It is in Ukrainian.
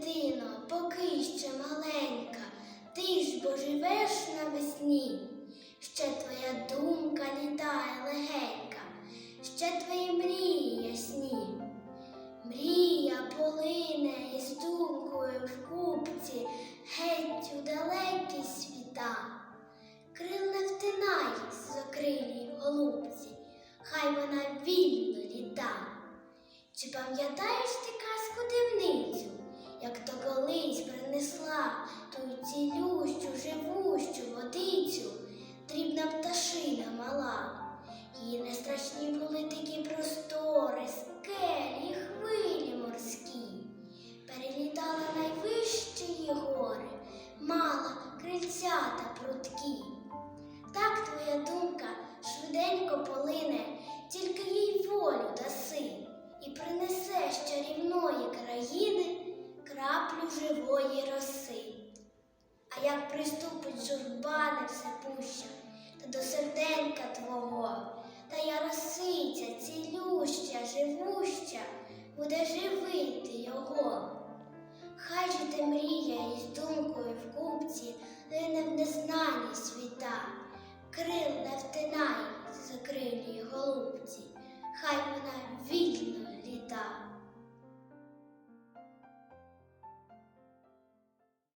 дитино, поки ще маленька, ти ж бо живеш навесні, ще твоя думка літає легенька, ще твої мрії ясні. Мрія полине із думкою в купці, геть у далекі світа. Крил не втинай закрилій голубці, хай вона вільно літа. Чи пам'ятаєш ти казку дивницю, Перелітала найвищі гори, мала крильцята прудкі. Так твоя думка швиденько полине, тільки їй волю даси, і принесе з чарівної країни краплю живої роси. А як приступить журба не все пуща, та до серденька твого, та я росиця, цілюща, живуща, буде живити його. Хай же ти мрія із думкою в купці, лине в незнанні світа, крил не втинай.